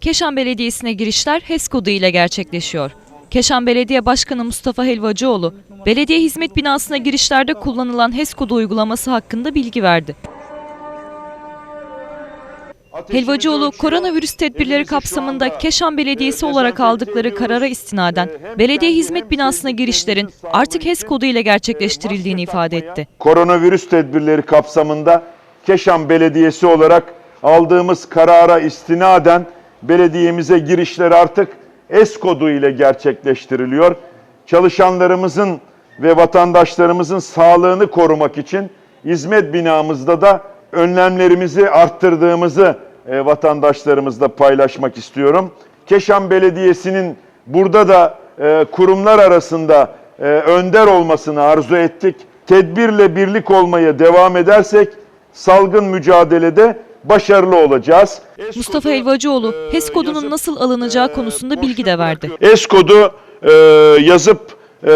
Keşan Belediyesi'ne girişler HES kodu ile gerçekleşiyor. Keşan Belediye Başkanı Mustafa Helvacıoğlu, belediye hizmet binasına girişlerde kullanılan HES kodu uygulaması hakkında bilgi verdi. Helvacıoğlu, koronavirüs tedbirleri kapsamında Keşan Belediyesi olarak aldıkları karara istinaden belediye hizmet binasına girişlerin artık HES kodu ile gerçekleştirildiğini ifade etti. Koronavirüs tedbirleri kapsamında Keşan Belediyesi olarak aldığımız karara istinaden belediyemize girişler artık ES kodu ile gerçekleştiriliyor. Çalışanlarımızın ve vatandaşlarımızın sağlığını korumak için hizmet binamızda da önlemlerimizi arttırdığımızı e, vatandaşlarımızla paylaşmak istiyorum. Keşan Belediyesi'nin burada da e, kurumlar arasında e, önder olmasını arzu ettik. Tedbirle birlik olmaya devam edersek salgın mücadelede başarılı olacağız. Mustafa Helvacıoğlu, HES kodunun nasıl alınacağı konusunda bilgi de verdi. Es kodu e, yazıp e,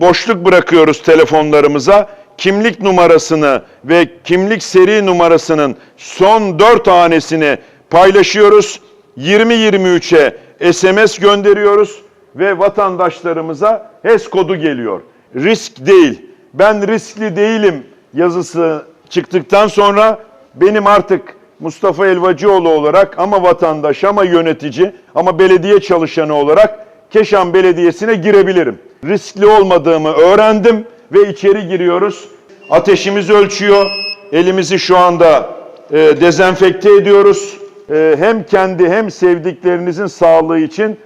boşluk bırakıyoruz telefonlarımıza. Kimlik numarasını ve kimlik seri numarasının son 4 hanesini paylaşıyoruz. 2023'e SMS gönderiyoruz ve vatandaşlarımıza HES kodu geliyor. Risk değil. Ben riskli değilim yazısı çıktıktan sonra benim artık Mustafa Elvacıoğlu olarak ama vatandaş ama yönetici ama belediye çalışanı olarak Keşan Belediyesi'ne girebilirim. Riskli olmadığımı öğrendim ve içeri giriyoruz. Ateşimiz ölçüyor. Elimizi şu anda e, dezenfekte ediyoruz. E, hem kendi hem sevdiklerinizin sağlığı için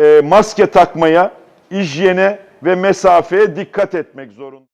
e, maske takmaya, hijyene ve mesafeye dikkat etmek zorunda.